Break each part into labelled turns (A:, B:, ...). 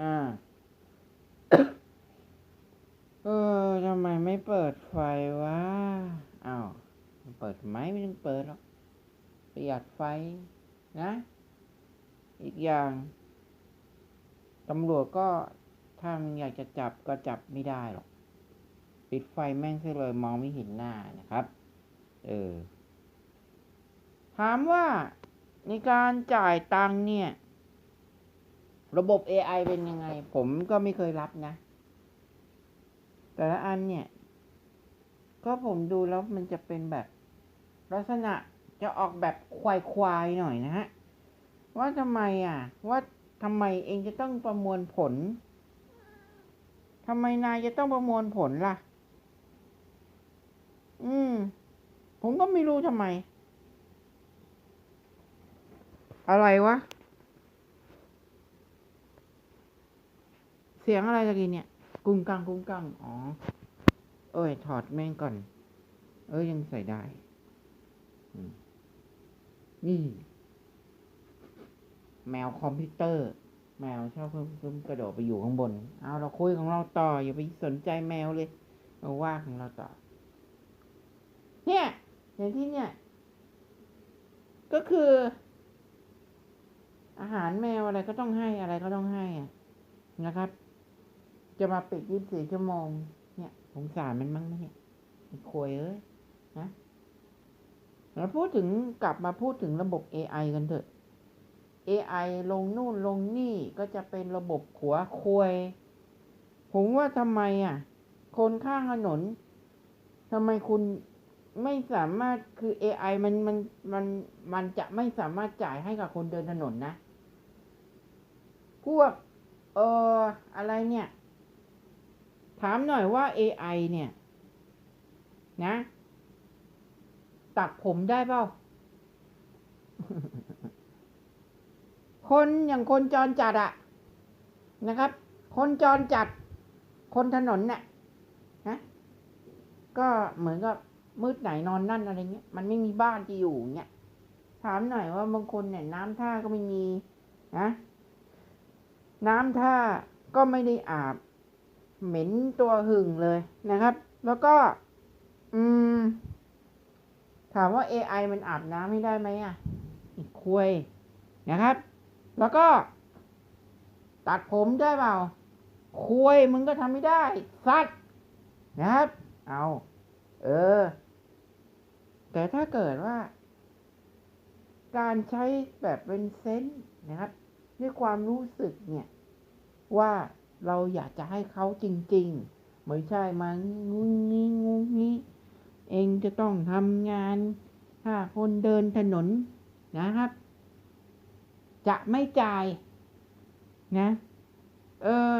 A: อ่า เออทำไมไม่เปิดไฟวะอ้าวเปิดไหมไม่ต้องเปิดหรอกประหยัดไฟนะ อีกอย่างตำรวจก็ถ้ามึงอยากจะจับก็จับไม่ได้หรอก ปิดไฟแม่งซะเลยมองไม่เห็นหน้านะครับ เออ ถามว่าในการจ่ายตังเนี่ย ระบบ AI เป็นยังไง ผมก็ไม่เคยรับนะ แต่ละอันเนี่ย ก็ผมดูแล้วมันจะเป็นแบบ ลักษณะจะออกแบบควายๆหน่อยนะฮะ ว่าทำไมอะ ว่าทำไมเองจะต้องประมวลผลทำไมนายจะต้องประมวลผลล่ะ อืม ผมก็ไม่รู้ทำไม อะไรวะ สียงอะไรตะกี้เนี่ย กุ้งกังกุ้งกังอ๋อ เอ้ย ถอดแม่งก่อน เอ้ยยังใส่ได้อืมนี่ แมวคอมพิวเตอร์ แมวชอบเพิ่มเพิ่มกระโดดไปอยู่ข้างบน เอาเราคุยของเราต่อ อย่าไปสนใจแมวเลยเราว่าของเราต่อ เนี่ย อย่างที่เนี่ย ก็คือ อาหารแมวอะไรก็ต้องให้อะไรก็ต้องให้อะนะครับ จะมาปิดยี่สิบสี่ชั่วโมง เนี่ยสงสารมันมั้งไหมเนี่ยไอ้โควยเอ้ยนะแล้วพูดถึงกลับมาพูดถึงระบบ AI กันเถอะ AI ลงนู่นลงนี่ก็จะเป็นระบบขัวควยผมว่าทำไมอะ คนข้างถนนทำไมคุณไม่สามารถคือ AI มันมันมันมันจะไม่สามารถจ่ายให้กับคนเดินถนนนะ พวก เอออะไรเนี่ย ถามหน่อยว่า AI เนี่ย นะ ตัดผมได้เปล่า คนอย่างคนจรจัดอะนะครับ คนจรจัด คนถนนเนี่ยนะ ก็เหมือนกับมืดไหนนอนนั่นอะไรเงี้ย มันไม่มีบ้านจะอยู่เงี้ย ถามหน่อยว่าบางคนเนี่ย น้ำท่าก็ไม่มี นะ น้ำท่าก็ไม่ได้อาบ เหม็นตัวหึ่งเลยนะครับ แล้วก็ อืม ถามว่า AI มันอาบน้ำไม่ได้ไหมอะอีกคุยนะครับ แล้วก็ ตัดผมได้เปล่าคุยมึงก็ทำไม่ได้สัตว์นะครับ เอา เออ แต่ถ้าเกิดว่า การใช้แบบเป็นเซนส์นะครับ ด้วยความรู้สึกเนี่ย ว่า เราอยากจะให้เขาจริงๆ ไม่ใช่มางุ้งงี้งุ้งงี้ เองจะต้องทำงานถ้าคนเดินถนนนะครับ จะไม่จ่ายนะ เออ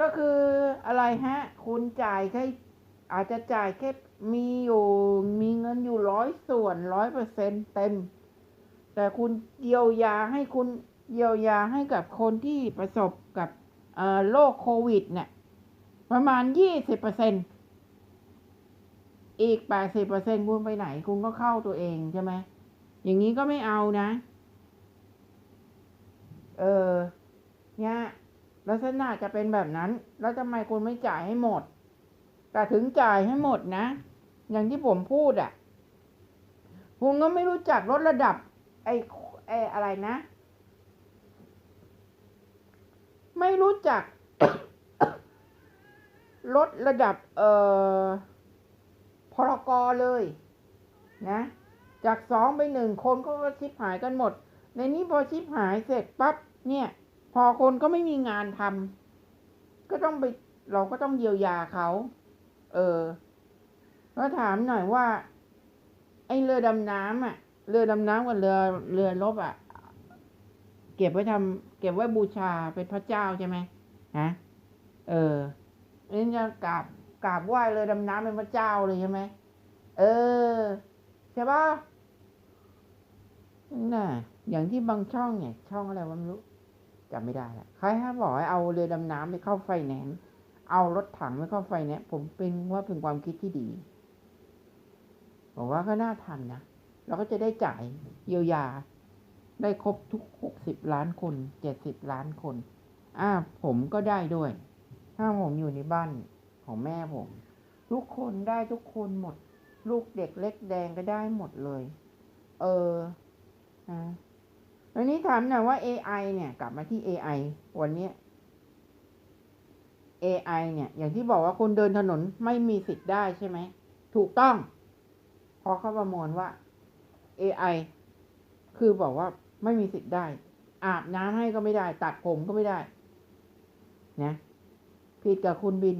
A: ก็คืออะไรฮะ คุณจ่ายแค่อาจจะจ่ายแค่มีอยู่มีเงินอยู่ร้อยส่วนร้อยเปอร์เซ็นเต็ม แต่คุณเยียวยาให้คุณ เยียวยาให้กับคนที่ประสบกับโรคโควิดเนี่ยประมาณยี่สิบเปอร์เซ็นอีกแปดสิบเปอร์เซ็นคุณไปไหน คุณก็เข้าตัวเองใช่ไหมอย่างนี้ก็ไม่เอานะ เออเนี่ยลักษณะจะเป็นแบบนั้น แล้วทำไมคุณไม่จ่ายให้หมด แต่ถึงจ่ายให้หมดนะ อย่างที่ผมพูดอะ่ะ คุณก็ไม่รู้จักลดระดับ ไอ้ไอ้อะไรนะ ไม่รู้จัก ลดระดับ เอ่อพรกรเลย นะ จากสองไปหนึ่งคนก็ชิบหายกันหมด ในนี้พอชิบหายเสร็จปั๊บเนี่ย พอคนก็ไม่มีงานทำก็ต้องไปเราก็ต้องเยียวยาเขา เออแล้วถามหน่อยว่า ไอ้เรือดำน้ำอะ เรือดำน้ำกับเรือเรือรบอะ เก็บไว้ทำ เก็บไว้บูชาเป็นพระเจ้าใช่ไหมฮะเออนี่จะกราบกราบไหว้เรือดำน้ำเป็นพระเจ้าเลยใช่ไหมเออใช่ปะน่ะ อย่างที่บางช่องเนี่ย ช่องอะไรวะไม่รู้จำไม่ได้ละใครฮะบอกให้เอาเรือดำน้ำไปเข้าไฟแนนซ์เอารถถังไปเข้าไฟแนนซ์ผมเป็นว่าเป็นความคิดที่ดีผมว่าก็น่าทำนะเราก็จะได้จ่ายเยียวยา ได้ครบทุกหกสิบล้านคนเจ็ดสิบล้านคน อ่า ผมก็ได้ด้วย ถ้าผมอยู่ในบ้านของแม่ผม ทุกคนได้ทุกคนหมด ลูกเด็กเล็กแดงก็ได้หมดเลย เออนะวันนี้ถามหน่อยว่า AI เนี่ย กลับมาที่ AI วันนี้ AI เนี่ย อย่างที่บอกว่าคนเดินถนนไม่มีสิทธิ์ได้ใช่ไหม ถูกต้อง พอเขาประมวลว่า AI คือบอกว่า ไม่มีสิทธิ์ได้ อาบน้ำให้ก็ไม่ได้ ตัดผมก็ไม่ได้ นะผิดกับคุณบิน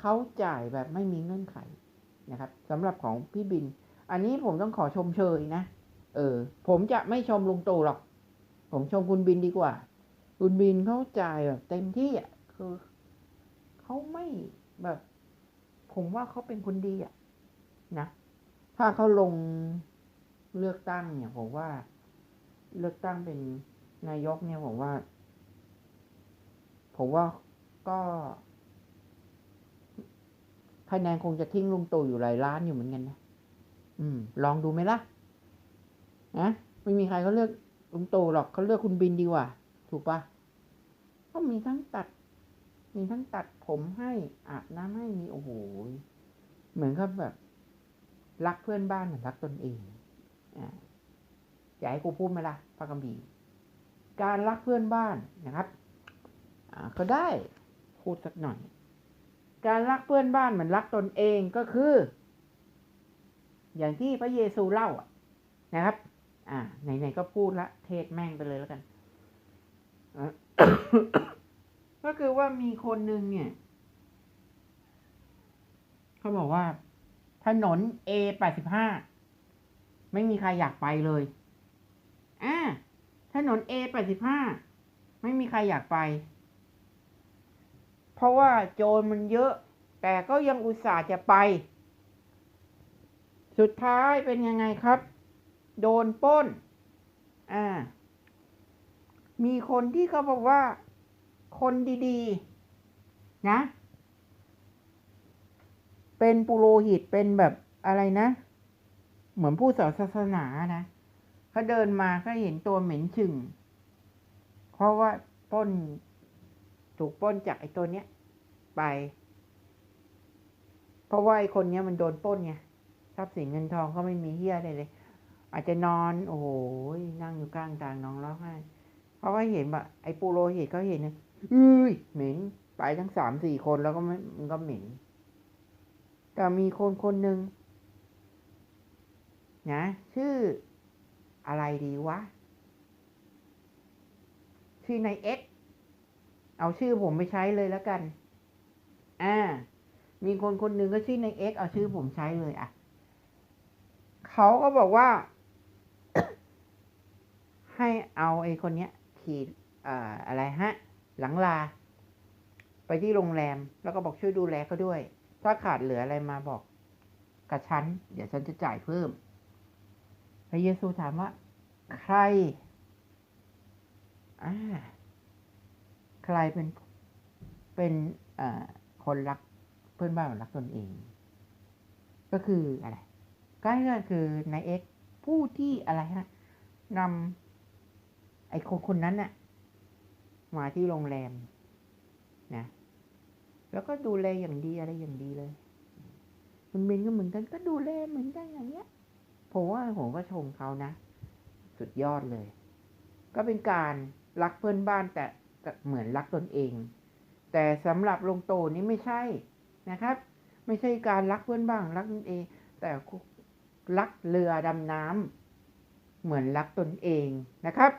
A: เขาจ่ายแบบไม่มีเงื่อนไขนะครับสำหรับของพี่บิน อันนี้ผมต้องขอชมเชยนะ เออ ผมจะไม่ชมลุงตู่หรอก ผมชมคุณบินดีกว่า คุณบินเขาจ่ายแบบเต็มที่อะคือเขาไม่แบบ ผมว่าเขาเป็นคนดีอะนะถ้าเขาลงเลือกตั้งเนี่ยผมว่า เลือกตั้งเป็นนายกเนี่ยผมว่า ผมว่าก็คะแนนคงจะทิ้งลุงตู่อยู่หลายล้านอยู่เหมือนกันนะอืม ลองดูไหมล่ะนะไม่มีใครเขาเลือกลุงตู่หรอกเขาเลือกคุณบินดีกว่า ถูกปะก็มีทั้งตัด มีทั้งตัดผมให้อาบน้ำให้มีโอ้โหเหมือนกับแบบ รักเพื่อนบ้านเหมือนรักตนเองอ่า อยากให้กูพูดไหมล่ะพระกัมพีการรักเพื่อนบ้านนะครับอ่าก็ได้พูดสักหน่อย การรักเพื่อนบ้านเหมือนรักตนเองก็คือ อย่างที่พระเยซูเล่าอะนะครับ อ่าไหนๆก็พูดละ เทศแม่งไปเลยแล้วกัน ก็คือว่ามีคนหนึ่งเนี่ยเขาบอกว่า ถนน A แปดสิบห้าไม่มีใครอยากไปเลย อ่าถนน A แปดสิบห้าไม่มีใครอยากไป เพราะว่าโจรมันเยอะ แต่ก็ยังอุตส่าห์จะไป สุดท้ายเป็นยังไงครับ โดนป้น อ่า มีคนที่เขาบอกว่า คนดีๆ นะ เป็นปุโรหิตเป็นแบบอะไรนะ เหมือนผู้สอนศาสนานะ เขาเดินมาก็เห็นตัวเหม็นฉึ่ง เพราะว่าป้น ถูกป้นจากไอ้ตัวเนี้ย ไป เพราะว่าไอ้คนเนี้ยมันโดนป้นไงทรัพย์สินเงินทองก็ไม่มีเฮียอะไรเลย อาจจะนอน โอ้โหนั่งอยู่กลางทางน้องร้องไห้เพราะว่าเห็นแบบไอ้ปูโรหิตเขาเห็นนะอุ้ยเหม็นไปทั้งสามสี่คนแล้วก็มันก็เหม็นแต่มีคนคนหนึ่งนะ ชื่อ อะไรดีวะ ชื่อในเอ็กเอาชื่อผมไปใช้เลยแล้วกัน อ่า มีคนคนหนึ่งก็ชื่อในเอ็กเอาชื่อผมใช้เลยอะ เขาก็บอกว่า ให้เอาไอ้คนเนี้ย ขี่อ่าอะไรฮะ หลังลา ไปที่โรงแรม แล้วก็บอกช่วยดูแลเขาด้วย ถ้าขาดเหลืออะไรมาบอกกับฉัน เดี๋ยวฉันจะจ่ายเพิ่ม พระเยซูถามว่า ใครอ่าใครเป็นเป็นคนรักเพื่อนบ้านรักตนเอง ก็คืออะไรก็คือนายเอ็กผู้ที่อะไรฮะนำไอ้คนคนนั้นน่ะมาที่โรงแรมนะแล้วก็ดูแลอย่างดีอะไรอย่างดีเลยคุณบินก็เหมือนกันก็ดูแลเหมือนกันอย่างเงี้ย ผมว่าผมก็ชมเขานะ สุดยอดเลย ก็เป็นการรักเพื่อนบ้านแต่เหมือนรักตนเอง แต่สำหรับลงโตนี้ไม่ใช่นะครับ ไม่ใช่การรักเพื่อนบ้านรักตนเอง แต่รักเรือดำน้ำเหมือนรักตนเองนะครับ